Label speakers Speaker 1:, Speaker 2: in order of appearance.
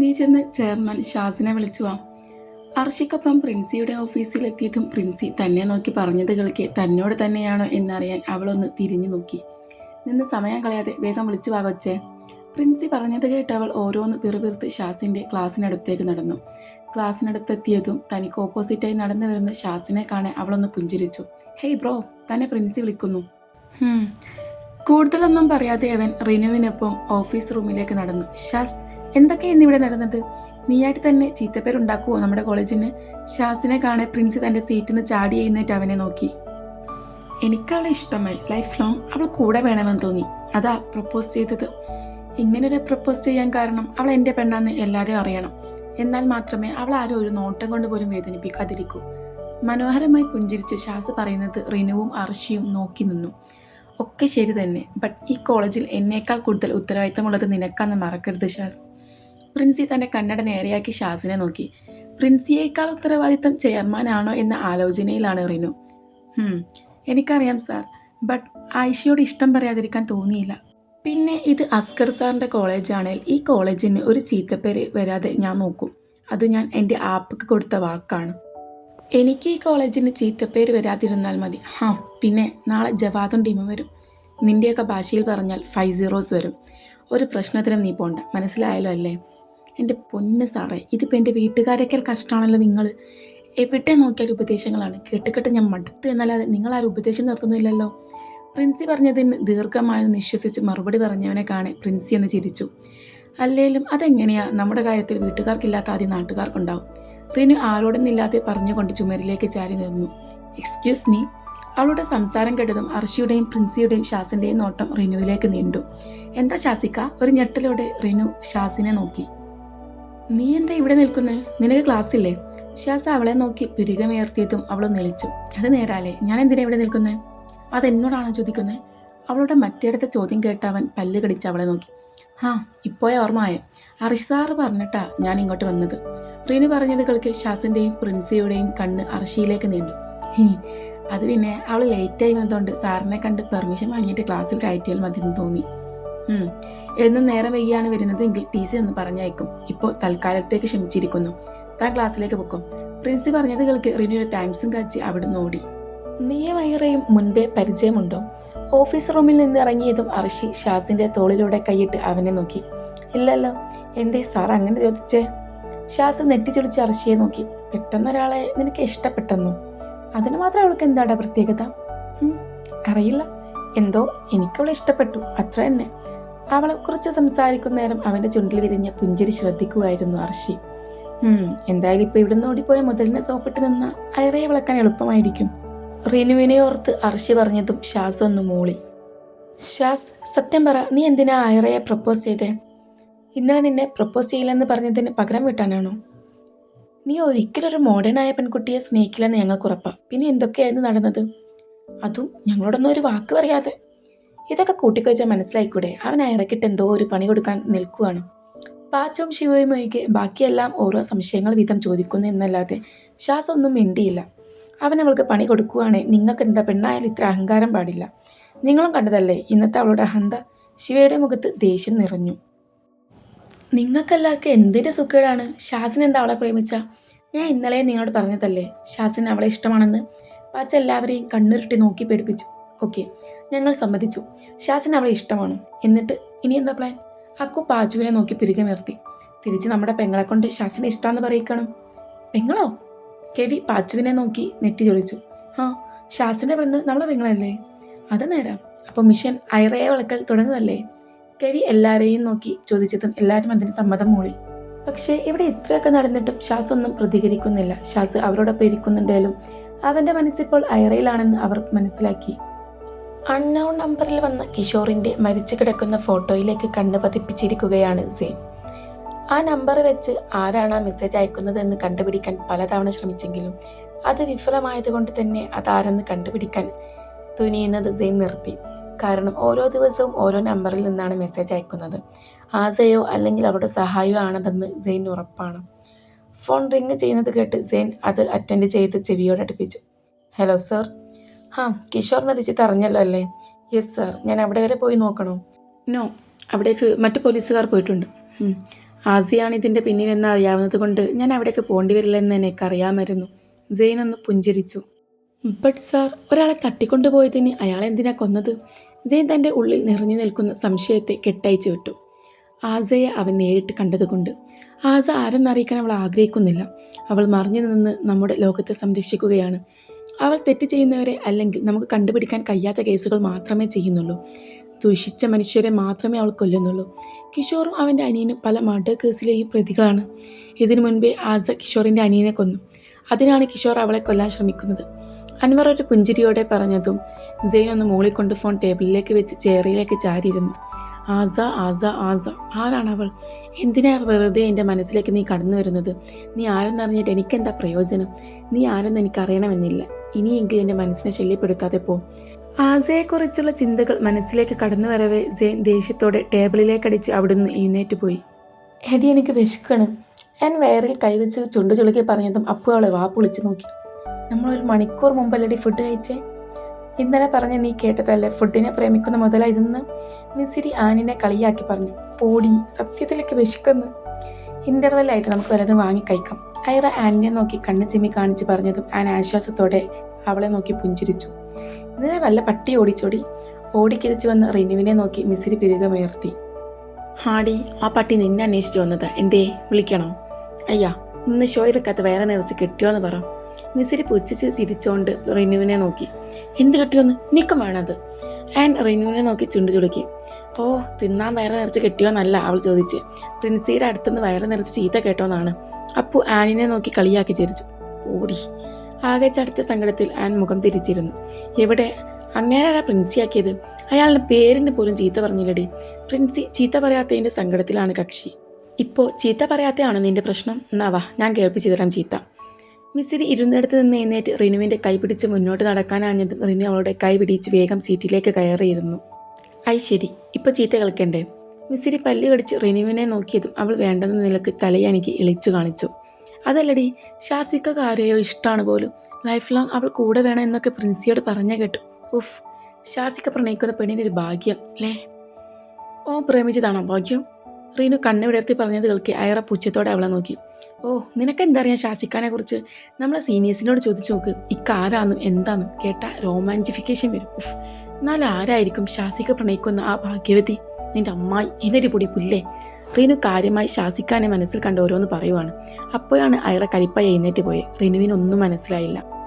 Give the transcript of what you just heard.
Speaker 1: നീ ചെന്ന് ചെയർമാൻ ഷാസിനെ വിളിച്ചു വാ. അർഷിക്കൊപ്പം പ്രിൻസിയുടെ ഓഫീസിലെത്തിയതും പ്രിൻസി തന്നെ നോക്കി പറഞ്ഞത് കേൾക്കെ തന്നോട് തന്നെയാണോ എന്നറിയാൻ അവളൊന്ന് തിരിഞ്ഞു നോക്കി. നിന്ന് സമയം കളയാതെ വേഗം വിളിച്ചു വാകൊച്ചേ പ്രിൻസി പറഞ്ഞത് കേട്ട് അവൾ ഓരോന്ന് പിറുപിറുത്ത് ഷാസിന്റെ ക്ലാസ്സിനടുത്തേക്ക് നടന്നു. ക്ലാസ്സിനടുത്തെത്തിയതും തനിക്ക് ഓപ്പോസിറ്റായി നടന്നു വരുന്ന ഷാസിനെ കാണാൻ അവളൊന്ന് പുഞ്ചിരിച്ചു. ഹേയ് ബ്രോ തന്നെ പ്രിൻസി വിളിക്കുന്നു. കൂടുതലൊന്നും പറയാതെ അവൻ റിനുവിനൊപ്പം ഓഫീസ് റൂമിലേക്ക് നടന്നു. ഷാസ് എന്തൊക്കെയാണ് ഇവിടെ നടന്നത്? നീയായിട്ട് തന്നെ ചീത്തപ്പേരുണ്ടാക്കുവോ നമ്മുടെ കോളേജിന്? ഷാസിനെ കാണെ പ്രിൻസി തന്റെ സീറ്റിൽ നിന്ന് ചാടി എഴുന്നേറ്റ് അവനെ നോക്കി. എനിക്കവളെ ഇഷ്ടമായി. ലൈഫ് ലോങ് അവൾ കൂടെ വേണമെന്ന് തോന്നി. അതാ പ്രപ്പോസ് ചെയ്തത്. ഇങ്ങനൊരു പ്രപ്പോസ് ചെയ്യാൻ കാരണം അവൾ എന്റെ പെണ്ണാന്ന് എല്ലാവരും അറിയണം. എന്നാൽ മാത്രമേ അവൾ ആരും ഒരു നോട്ടം കൊണ്ട് പോലും വേദനിപ്പിക്കാതിരിക്കൂ. മനോഹരമായി പുഞ്ചിരിച്ച് ഷാസ് പറയുന്നത് റിനുവും അർഷിയും നോക്കി നിന്നു. ഒക്കെ ശരി തന്നെ. ബട്ട് ഈ കോളേജിൽ എന്നേക്കാൾ കൂടുതൽ ഉത്തരവാദിത്തമുള്ളത് നിനക്കാന്ന് മറക്കരുത് ഷാസ്. പ്രിൻസി തന്റെ കണ്ണട നേരെയാക്കി ഷാസിനെ നോക്കി. പ്രിൻസിയേക്കാൾ ഉത്തരവാദിത്തം ചെയർമാനാണോ എന്ന ആലോചനയിലാണ് റിനു. ഹും, എനിക്കറിയാം സാർ ബട്ട് ആയിഷയോട് ഇഷ്ടം പറയാതിരിക്കാൻ തോന്നിയില്ല. പിന്നെ ഇത് അസ്കർ സാറിന്റെ കോളേജാണെങ്കിൽ ഈ കോളേജിന് ഒരു ചീത്തപ്പേര് വരാതെ ഞാൻ നോക്കും. അത് ഞാൻ എന്റെ ആപ്പക്ക് കൊടുത്ത വാക്കാണ്. എനിക്ക് ഈ കോളേജിന് ചീത്തപ്പേര് വരാതിരുന്നാൽ മതി. ഹാ പിന്നെ നാളെ ജവാദും ടീമും വരും. നിന്റെയൊക്കെ ഭാഷയിൽ പറഞ്ഞാൽ ഫൈവ് സീറോസ് വരും. ഒരു പ്രശ്നത്തിനും നീ പോണ്ട. മനസ്സിലായല്ലോ അല്ലേ? എന്റെ പൊന്ന് സാറേ ഇതിപ്പോൾ എന്റെ വീട്ടുകാരേക്കാൾ കഷ്ടമാണല്ലോ നിങ്ങൾ എവിടെ നോക്കിയാൽ ഉപദേശങ്ങളാണ്. കേട്ട് കേട്ട് ഞാൻ മടുത്തു എന്നല്ലാതെ നിങ്ങൾ ആ ഉപദേശം നിർത്തുന്നില്ലല്ലോ. പ്രിൻസി പറഞ്ഞതിന് ദീർഘമായി നിശ്വസിച്ച് മറുപടി പറഞ്ഞവനെ കാണെ പ്രിൻസി എന്ന് ചിരിച്ചു. അല്ലേലും അതെങ്ങനെയാ നമ്മുടെ കാര്യത്തിൽ വീട്ടുകാർക്കില്ലാത്ത ആദ്യം നാട്ടുകാർക്കുണ്ടാവും. റിനു ആരോടൊന്നില്ലാതെ പറഞ്ഞുകൊണ്ട് ചുമരിലേക്ക് ചാരി നിന്നു. എക്സ്ക്യൂസ് മീ അവളുടെ സംസാരം കേട്ടതും അർഷിയുടെയും പ്രിൻസിയുടെയും ഷാസിന്റെയും നോട്ടം റിനുവിലേക്ക് നീണ്ടു. എന്താ ഷാസിക്ക ഒരു ഞെട്ടലോടെ റിനു ഷാസിനെ നോക്കി. നീ എന്താ ഇവിടെ നിൽക്കുന്നേ? നിനക്ക് ക്ലാസ് ഇല്ലേ ഷാസ് അവളെ നോക്കി പുരികമേർത്തിയതും അവൾ നിളിച്ചു. അത് നേരാലേ ഞാൻ എന്തിനാ ഇവിടെ നിൽക്കുന്നേ? അതെന്നോടാണോ ചോദിക്കുന്നത് അവളുടെ മറ്റേടത്തെ ചോദ്യം കേട്ട് അവൻ പല്ല് കടിച്ച് അവളെ നോക്കി. ഹാ ഇപ്പോഴേ ഓർമ്മയെ അർഷ് പറഞ്ഞിട്ടാ ഞാൻ ഇങ്ങോട്ട് വന്നത്. റീനു പറഞ്ഞത് കളിക്ക് ഷാസിന്റെയും പ്രിൻസിയുടെയും കണ്ണ് അർഷിയിലേക്ക് നീണ്ടു. ഹീ അത് പിന്നെ അവൾ ലേറ്റായി വന്നതുകൊണ്ട് സാറിനെ കണ്ട് പെർമിഷൻ വാങ്ങിയിട്ട് ക്ലാസ്സിൽ കയറ്റിയാൽ മതി എന്ന് തോന്നി. എന്നും നേരം വൈകിയാണ് വരുന്നത് എങ്കിൽ ടി സി എന്ന് പറഞ്ഞയക്കും. ഇപ്പോൾ തൽക്കാലത്തേക്ക് ക്ഷമിച്ചിരിക്കുന്നു. താൻ ക്ലാസ്സിലേക്ക് പൊക്കും. പ്രിൻസി പറഞ്ഞത് കേൾക്ക് റിനു ഒരു താങ്ക്സും കാച്ചി അവിടുന്ന് ഓടി. നീയും വയറയും മുൻപേ പരിചയമുണ്ടോ? ഓഫീസ് റൂമിൽ നിന്ന് ഇറങ്ങിയതും അർഷി ഷാസിന്റെ തോളിലൂടെ കൈയിട്ട് അവനെ നോക്കി. ഇല്ലല്ലോ എന്തേ സാർ അങ്ങനെ ചോദിച്ചേ? ഷാസ് നെറ്റിച്ചൊളിച്ച് അർഷിയെ നോക്കി. പെട്ടെന്നൊരാളെ നിനക്ക് ഇഷ്ടപ്പെട്ടെന്നു? അതിന് മാത്രം അവൾക്ക് എന്താടാ പ്രത്യേകത? അറിയില്ല. എന്തോ എനിക്കവളെ ഇഷ്ടപ്പെട്ടു അത്ര തന്നെ. അവളെ കുറിച്ച് സംസാരിക്കുന്ന നേരം അവന്റെ ചുണ്ടിൽ വിരിഞ്ഞ പുഞ്ചിരി ശ്രദ്ധിക്കുമായിരുന്നു അർഷി. എന്തായാലും ഇപ്പൊ ഇവിടുന്ന് ഓടിപ്പോയ മുതലിനെ സോപ്പിട്ട് നിന്ന അയറയെ വിളക്കാൻ എളുപ്പമായിരിക്കും. റിനുവിനെ ഓർത്ത് അർഷി പറഞ്ഞതും ഷാസ് ഒന്ന് മൂളി. ഷാസ് സത്യം പറ നീ എന്തിനാ അയറയെ പ്രപ്പോസ് ചെയ്തേ? ഇന്നലെ നിന്നെ പ്രപ്പോസ് ചെയ്യില്ലെന്ന് പറഞ്ഞതിന് പകരം വീട്ടാനാണോ? നീ ഒരിക്കലും ഒരു മോഡേൺ ആയ പെൺകുട്ടിയെ സ്നേഹിക്കില്ലെന്ന് ഞങ്ങൾക്ക് ഉറപ്പാ പിന്നെ എന്തൊക്കെയായിരുന്നു നടന്നത്? അതും ഞങ്ങളോടൊന്നും ഒരു വാക്ക് പറയാതെ. ഇതൊക്കെ കൂട്ടിക്കഴിച്ചാൽ മനസ്സിലായിക്കൂടെ? അവൻ അയറക്കിട്ട് എന്തോ ഒരു പണി കൊടുക്കാൻ നിൽക്കുകയാണ് പാച്ചവും ശിവയും ഒഴികെ ബാക്കിയെല്ലാം ഓരോ സംശയങ്ങൾ വീതം ചോദിക്കുന്നു എന്നല്ലാതെ ശ്വാസമൊന്നും മിണ്ടിയില്ല. അവൻ അവൾക്ക് പണി കൊടുക്കുവാണെ നിങ്ങൾക്ക് എന്താ പെണ്ണായാലും ഇത്ര അഹങ്കാരം പാടില്ല. നിങ്ങളും കണ്ടതല്ലേ? ഇന്നത്തെ അവളുടെ അഹന്ത ശിവയുടെ മുഖത്ത് ദേഷ്യം നിറഞ്ഞു. നിങ്ങൾക്കെല്ലാവർക്കും എന്തിന്റെ സുഖേടാണ്? ഷാസിന് എന്താ അവളെ പ്രേമിച്ച? ഞാൻ ഇന്നലെ നിങ്ങളോട് പറഞ്ഞതല്ലേ ഷാസിന് അവളെ ഇഷ്ടമാണെന്ന്? പാച്ച എല്ലാവരെയും കണ്ണുരുട്ടി നോക്കി പേടിപ്പിച്ചു. ഓക്കെ ഞങ്ങൾ സമ്മതിച്ചു. ഷാസിന് അവളെ ഇഷ്ടമാണ്. എന്നിട്ട് ഇനി എന്താ പ്ലാൻ അക്കു പാച്ചുവിനെ നോക്കി പിരികെ നിർത്തി. തിരിച്ച് നമ്മുടെ പെങ്ങളെ കൊണ്ട് ഷാസിനെ ഇഷ്ടമെന്ന് പറയിക്കണം? പെങ്ങളോ? കെവി പാച്ചുവിനെ നോക്കി നെറ്റി ചൊളിച്ചു ആ ഷാസിന്റെ പെണ്ണ് നമ്മളെ പെങ്ങളല്ലേ? അത് നേരം. അപ്പോൾ മിഷൻ ഐറയെ വളക്കൽ തുടങ്ങുകയല്ലേ? കെവി എല്ലാവരെയും നോക്കി ചോദിച്ചതും എല്ലാവരും അതിന് സമ്മതം മൂളി. പക്ഷേ ഇവിടെ ഇത്രയൊക്കെ നടന്നിട്ടും ഷാസ് ഒന്നും പ്രതികരിക്കുന്നില്ല. ഷാസ് അവരോടൊപ്പം ഇരിക്കുന്നുണ്ടെങ്കിലും അവന്റെ മനസ്സിപ്പോൾ അയറയിലാണെന്ന് അവർ മനസ്സിലാക്കി. അൺനൗൺ നമ്പറിൽ വന്ന കിഷോറിന്റെ മരിച്ചു കിടക്കുന്ന ഫോട്ടോയിലേക്ക് കണ്ണു പതിപ്പിച്ചിരിക്കുകയാണ് സെയിൻ ആ നമ്പർ വെച്ച് ആരാണ് ആ മെസ്സേജ് അയക്കുന്നത് എന്ന് കണ്ടുപിടിക്കാൻ പലതവണ ശ്രമിച്ചെങ്കിലും അത് വിഫലമായതുകൊണ്ട് തന്നെ അതാരെന്ന് കണ്ടുപിടിക്കാൻ തുനിയുന്നത് സെയിൻ നിർത്തി. കാരണം ഓരോ ദിവസവും ഓരോ നമ്പറിൽ നിന്നാണ് മെസ്സേജ് അയക്കുന്നത്. ആസയോ അല്ലെങ്കിൽ അവരുടെ സഹായമോ ആണതെന്ന് സെയിൻ ഉറപ്പാണ്. ഫോൺ റിങ് ചെയ്യുന്നത് കേട്ട് സെയിൻ അത് അറ്റൻഡ് ചെയ്ത് ചെവിയോട് അടുപ്പിച്ചു. Hello sir. ഹാ കിഷോറിനെ രചിത്ത് അറിഞ്ഞല്ലോ അല്ലേ? Yes sir. ഞാൻ അവിടെ വരെ പോയി നോക്കണോ? നോ അവിടേക്ക് മറ്റു പോലീസുകാർ പോയിട്ടുണ്ട്. ആസിയാണ് ഇതിന്റെ പിന്നിലെന്ന് അറിയാവുന്നത് കൊണ്ട് ഞാൻ അവിടേക്ക് പോകേണ്ടി വരില്ലെന്ന് എനിക്കറിയാമായിരുന്നു ജെയിൻ ഒന്ന് പുഞ്ചിരിച്ചു. ബട്ട് സാർ ഒരാളെ തട്ടിക്കൊണ്ടുപോയതിന് അയാൾ എന്തിനാ കൊന്നത്? ജെയിൻ തന്റെ ഉള്ളിൽ നിറഞ്ഞു നിൽക്കുന്ന സംശയത്തെ കെട്ടയച്ചു വിട്ടു. ആസയെ അവൻ നേരിട്ട് കണ്ടതുകൊണ്ട് ആസ ആരെന്നറിയിക്കാൻ അവൾ ആഗ്രഹിക്കുന്നില്ല. അവൾ മറിഞ്ഞു നിന്ന് നമ്മുടെ ലോകത്തെ സംരക്ഷിക്കുകയാണ്. അവൾ തെറ്റ് ചെയ്യുന്നവരെ അല്ലെങ്കിൽ നമുക്ക് കണ്ടുപിടിക്കാൻ കഴിയാത്ത കേസുകൾ മാത്രമേ ചെയ്യുന്നുള്ളൂ. ദുഷിച്ച മനുഷ്യരെ മാത്രമേ അവൾ കൊല്ലുന്നുള്ളൂ. കിഷോറും അവന്റെ അനിയനും പല മർഡർ കേസിലെയും പ്രതികളാണ്. ഇതിനു മുൻപേ ആസ കിഷോറിന്റെ അനിയനെ കൊന്നു. അതിനാണ് കിഷോർ അവളെ കൊല്ലാൻ ശ്രമിക്കുന്നത്. അൻവർ ഒരു പുഞ്ചിരിയോടെ പറഞ്ഞതും സെയിൻ ഒന്ന് മൂളിക്കൊണ്ട് ഫോൺ ടേബിളിലേക്ക് വെച്ച് ചേറിയിലേക്ക് ചാരിയിരുന്നു. ആസ ആസ ആസ. ആരാണവൾ? എന്തിനാ വെറുതെ എന്റെ മനസ്സിലേക്ക് നീ കടന്നു വരുന്നത്? നീ ആരെന്നറിഞ്ഞിട്ട് എനിക്കെന്താ പ്രയോജനം? നീ ആരെന്ന് എനിക്കറിയണമെന്നില്ല. ഇനിയെങ്കിലും എന്റെ മനസ്സിനെ ശല്യപ്പെടുത്താതെ പോ. ആസയെക്കുറിച്ചുള്ള ചിന്തകൾ മനസ്സിലേക്ക് കടന്നു വരവേ ജെയിൻ ദേഷ്യത്തോടെ ടേബിളിലേക്കടിച്ച് അവിടുന്ന് എഴുന്നേറ്റ് പോയി. എടി എനിക്ക് വിശക്കണ്. ഞാൻ വയറിൽ കൈവച്ച് ചുണ്ടു ചുളുക്കി പറഞ്ഞതും അപ്പു അവളെ വാ പൊളിച്ചു നോക്കി. നമ്മളൊരു മണിക്കൂർ മുമ്പല്ലടി ഫുഡ് കഴിച്ചേ? ഇന്നലെ പറഞ്ഞ നീ കേട്ടതല്ലേ? ഫുഡിനെ പ്രേമിക്കുന്ന മുതല ഇതെന്ന് മിസിരി ആനിനെ കളിയാക്കി പറഞ്ഞു. പോടി സത്യത്തിലേക്ക് വിശക്കുന്നു. ഇന്റർവെല്ലായിട്ട് നമുക്ക് വല്ലതും വാങ്ങി കഴിക്കാം. ഐറ ആനിനെ നോക്കി കണ്ണ് ചിമ്മി കാണിച്ച് പറഞ്ഞതും ആൻ ആശ്വാസത്തോടെ അവളെ നോക്കി പുഞ്ചിരിച്ചു. ഇന്നലെ വല്ല പട്ടി ഓടിച്ചോടി. ഓടിക്കിരിച്ചു വന്ന് റിനുവിനെ നോക്കി മിസിരി പിരുകമുയർത്തി. ഹാടി ആ പട്ടി നിന്നെ അന്വേഷിച്ചു വന്നത്. എന്തേ? വിളിക്കണോ? അയ്യാ ഇന്ന് ഷോ ഇറക്കാത്ത വേറെ നിറച്ച് കിട്ടിയോന്ന് പറ. മിസിരി പുച്ഛിച്ച് ചിരിച്ചോണ്ട് റിനുവിനെ നോക്കി. എന്ത് കെട്ടിയോന്ന്? നിക്കും വേണത് ആൻഡ് റിനുവിനെ നോക്കി ചുണ്ടു ചുളുക്കി. ഓ തിന്നാൻ വയറ് നിറച്ച് കെട്ടിയോന്നല്ല അവൾ ചോദിച്ച്. പ്രിൻസിയുടെ അടുത്തുനിന്ന് വയറ് നിറച്ച് ചീത്ത കേട്ടോന്നാണ് അപ്പു ആനിനെ നോക്കി കളിയാക്കി ചിരിച്ചു. ഓടി. ആകെ ചടച്ച സങ്കടത്തിൽ ആൻ മുഖം തിരിച്ചിരുന്നു. എവിടെ? അങ്ങേരാ പ്രിൻസിയാക്കിയത്? അയാളുടെ പേരിന് പോലും ചീത്ത പറഞ്ഞില്ലടി. പ്രിൻസി ചീത്ത പറയാത്തതിന്റെ സങ്കടത്തിലാണ് കക്ഷി. ഇപ്പോൾ ചീത്ത പറയാത്തയാണോ നിന്റെ പ്രശ്നം? എന്നാവാ ഞാൻ കേൾപ്പിച്ചു തരാം ചീത്ത. മിസ്സിരി ഇരുന്നിടത്ത് നിന്ന് എഴുന്നേറ്റ് റിനുവിന്റെ കൈ പിടിച്ച് മുന്നോട്ട് നടക്കാനാഞ്ഞതും റിനു അവളുടെ കൈ പിടിച്ച് വേഗം സീറ്റിലേക്ക് കയറിയിരുന്നു. ഐ ശരി ഇപ്പോൾ ചീത്ത കളിക്കണ്ടേ മിസ്സിരി പല്ല് കടിച്ച് റിനുവിനെ നോക്കിയതും അവൾ വേണ്ടെന്ന നിലയ്ക്ക് തലയണിക്ക് ഇളിച്ചു കാണിച്ചു. അതല്ലടി ശാസിക്കൊക്കെ ആരെയോ ഇഷ്ടമാണ് പോലും. ലൈഫ് ലോങ് അവൾ കൂടെ വേണം എന്നൊക്കെ പ്രിൻസിയോട് പറഞ്ഞേ കേട്ടു. ഉഫ് ശാസിക്ക പ്രണയിക്കുന്ന പെണ്ണിന്റെ ഒരു ഭാഗ്യം അല്ലേ? ഓ പ്രേമിച്ചതാണോ ഭാഗ്യം? റീനു കണ്ണുവിടർത്തി പറഞ്ഞത് കേൾക്കി അയറ പുച്ഛത്തോടെ അവളെ നോക്കി. ഓ നിനക്കെന്തറിയാം ശാസിക്കാനെ കുറിച്ച് നമ്മളെ സീനിയേഴ്സിനോട് ചോദിച്ചു നോക്ക്. ഇക്കാരാന്നും എന്താന്നും കേട്ട റോമാന്റിഫിക്കേഷൻ വരും. ഉഫ് എന്നാൽ ആരായിരിക്കും ശാസിക്ക പ്രണയിക്കുന്ന ആ ഭാഗ്യവതി? നിന്റെ അമ്മായി എന്നൊരു പൊടി പുല്ലേ? റീനു കാര്യമായി ശാസിക്കാനെ മനസ്സിൽ കണ്ട് ഓരോന്ന് പറയുവാണ്. അപ്പോഴാണ് അയാളെ കരിപ്പായി എഴുന്നേറ്റ് പോയത് റിനുവിനൊന്നും മനസ്സിലായില്ല.